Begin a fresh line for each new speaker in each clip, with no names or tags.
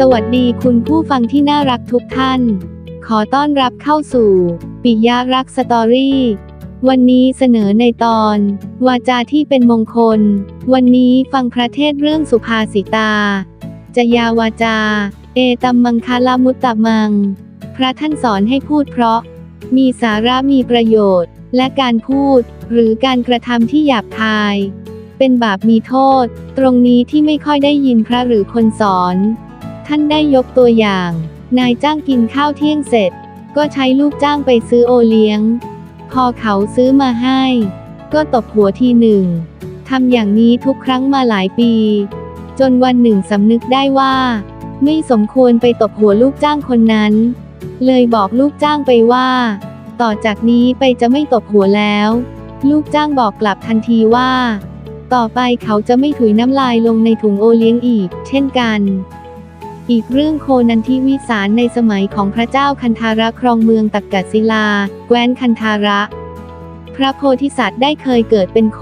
สวัสดีคุณผู้ฟังที่น่ารักทุกท่าน ขอต้อนรับเข้าสู่ ปิยรักสตอรี่ วันนี้เสนอในตอน วาจาที่เป็นมงคล วันนี้ฟังพระเทศเรื่องสุภาษิตา จยาวาจา เอตัมมังคาลามุตตะมัง พระท่านสอนให้พูดเพราะ มีสาระมีประโยชน์ และการพูด หรือการกระทำที่หยาบคาย เป็นบาปมีโทษ ตรงนี้ที่ไม่ค่อยได้ยินพระหรือคนสอน ท่านได้ยกตัวอย่าง นายจ้างกินข้าวเที่ยงเสร็จ ก็ใช้ลูกจ้างไปซื้อโอเลี้ยง พอเขาซื้อมาให้ ก็ตบหัวทีหนึ่งทำอย่างนี้ทุกครั้งมาหลายปี จนวันหนึ่งสำนึกได้ว่า ไม่สมควรไปตบหัวลูกจ้างคนนั้น เลยบอกลูกจ้างไปว่า ต่อจากนี้ไปจะไม่ตบหัวแล้ว ลูกจ้างบอกกลับทันทีว่า ต่อไปเขาจะไม่ถุยน้ำลายลงในถุงโอเลี้ยงอีก เช่นกัน อีกเรื่องโคนันทิวิสารในสมัยของพระเจ้าคันธาระครองเมืองตักกศิลา แคว้นคันธาระ พระโพธิสัตว์ได้เคยเกิดเป็นโค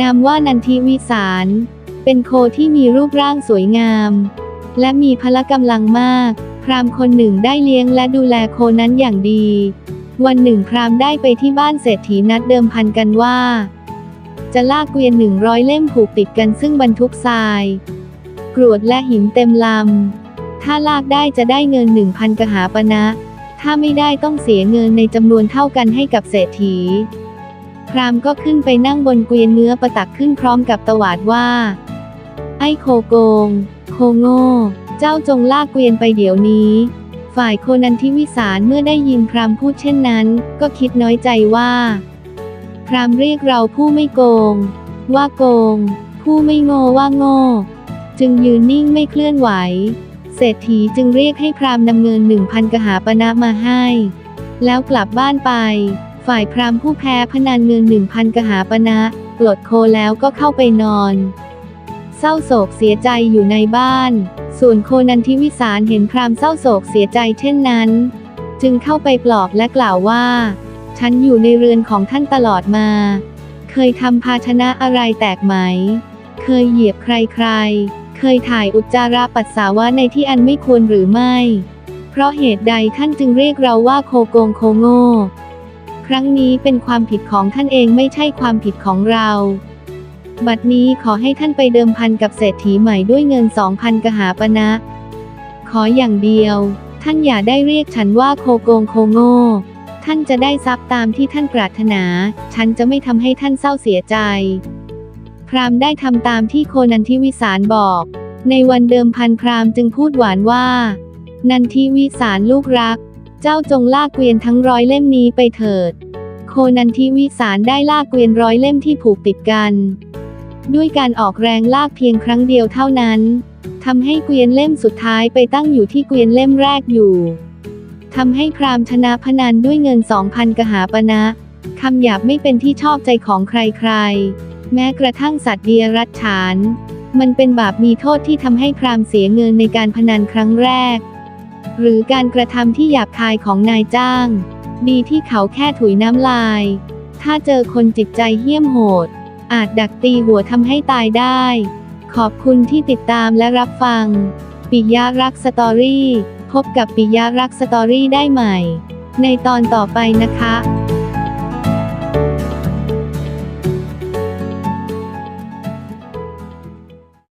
นามว่านันทิวิสาร เป็นโคที่มีรูปร่างสวยงาม และมีพละกำลังมาก พรามคนหนึ่งได้เลี้ยงและดูแลโคนั้นอย่างดี วันหนึ่งพรามได้ไปที่บ้านเศรษฐีนัดเดิมพันกันว่า จะลากเกวียนหนึ่งร้อยเล่มผูกติดกันซึ่งบรรทุกทราย กรวดและหินเต็มลำ ถ้าลากได้จะได้เงินหนึ่งพันกหาปณะ ถ้าไม่ได้ต้องเสียเงินในจำนวนเท่ากันให้กับเศรษฐี พรามก็ขึ้นไปนั่งบนเกวียนเนื้อประตักขึ้นพร้อมกับตวาดว่า ไอ้โคโกง โคโง่ เจ้าจงลากเกวียนไปเดี๋ยวนี้ ฝ่ายโคนันทิวิสารเมื่อได้ยินพรามพูดเช่นนั้น ก็คิดน้อยใจว่า พรามเรียกเราผู้ไม่โกง ว่าโกง ผู้ไม่โง่ว่าโง่ จึงยืนนิ่งไม่เคลื่อนไหว เศรษฐีจึงเรียกให้พราหมณ์นำเงินหนึ่งพันกหาปณะมาให้ แล้วกลับบ้านไป ฝ่ายพราหมณ์ผู้แพ้พนันเงินหนึ่งพันกหาปณะปลดโคแล้วก็เข้าไปนอน เศร้าโศกเสียใจอยู่ในบ้าน ส่วนโคนันทิวิสารเห็นพราหมณ์เศร้าโศกเสียใจเช่นนั้น จึงเข้าไปปลอบและกล่าวว่า ฉันอยู่ในเรือนของท่านตลอดมา เคยทำภาชนะอะไรแตกไหม เคยเหยียบใครๆ เคยถ่ายอุจจาระปัสสาวะในที่อันไม่ควรหรือไม่ เพราะเหตุใดท่านจึงเรียกเราว่าโคโกงโคโง่ครั้งนี้เป็นความผิดของท่านเองไม่ใช่ความผิดของเรา บัดนี้ขอให้ท่านไปเดิมพันกับเศรษฐีใหม่ด้วยเงินสองพันกหาปณะขออย่างเดียว ท่านอย่าได้เรียกฉันว่าโคโกงโคโง่ท่านจะได้ทรัพย์ตามที่ท่านปรารถนา ฉันจะไม่ทำให้ท่านเศร้าเสียใจ พราหมณ์ได้ทำตามที่โคนันทิวิสารบอก ในวันเดิมพันพราหมณ์จึงพูดหวานว่า นันทิวิสารลูกรัก เจ้าจงลากเกวียนทั้งร้อยเล่มนี้ไปเถิด โคนันทิวิสารได้ลากเกวียนร้อยเล่มที่ผูกติดกัน ด้วยการออกแรงลากเพียงครั้งเดียวเท่านั้นทำให้เกวียนเล่มสุดท้ายไปตั้งอยู่ที่เกวียนเล่มแรกอยู่ทำให้พราหมณ์ชนะพนันด้วยเงินสองพันกหาปณะคำหยาบไม่เป็นที่ชอบใจของใครๆ แม้กระทั่งสัตว์เดียรัจฉาน มันเป็นบาปมีโทษที่ทำให้พรามเสียเงินในการพนันครั้งแรก หรือการกระทำที่หยาบคายของนายจ้าง ดีที่เขาแค่ถุยน้ำลาย ถ้าเจอคนจิตใจเหี้ยมโหด อาจดักตีหัวทำให้ตายได้ ขอบคุณที่ติดตามและรับฟัง ปิยะรักสตอรี่ พบกับปิยะรักสตอรี่ได้ใหม่ ในตอนต่อไปนะคะ